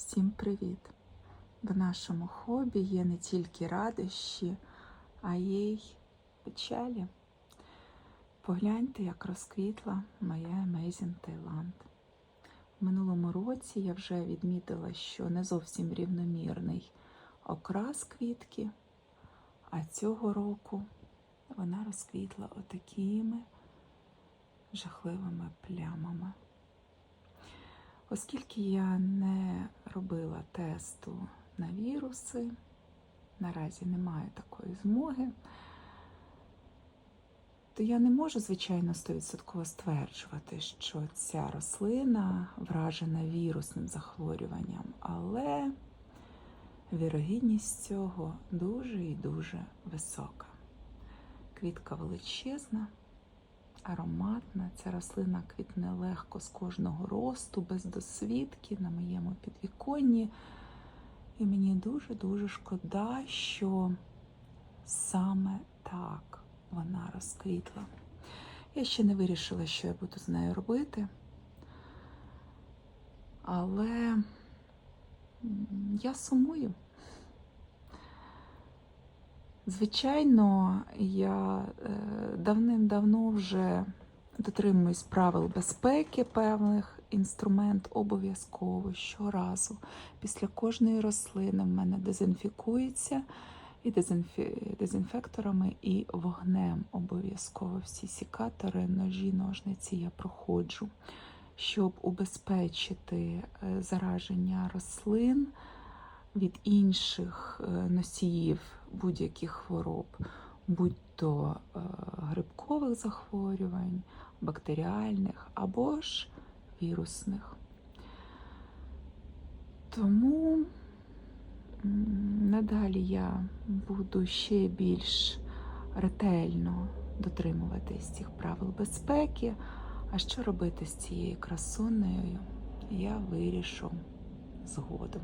Всім привіт! В нашому хобі є не тільки радощі, а є й печалі. Погляньте, як розквітла моя Amazing Таїланд. В минулому році я вже відмітила, що не зовсім рівномірний окрас квітки, а цього року вона розквітла отакими жахливими плямами. Оскільки я не робила тесту на віруси, наразі не маю такої змоги, то я не можу, звичайно, 100% стверджувати, що ця рослина вражена вірусним захворюванням, але вірогідність цього дуже і дуже висока. Квітка величезна ароматна. Ця рослина квітне легко з кожного росту, без досвідки на моєму підвіконні. І мені дуже-дуже шкода, що саме так вона розквітла. Я ще не вирішила, що я буду з нею робити. Але я сумую. Звичайно, я е, давним-давно вже дотримуюсь правил безпеки певних інструмент обов'язково щоразу. Після кожної рослини в мене дезінфікується і дезінфі... дезінфекторами, і вогнем обов'язково всі сікатори, ножі, ножниці я проходжу, щоб убезпечити е, зараження рослин від інших е, носіїв будь-яких хвороб, будь то е, грибкових захворювань, бактеріальних або ж вірусних. Тому надалі я буду ще більш ретельно дотримуватись цих правил безпеки. А що робити з цією красунею, я вирішу згодом.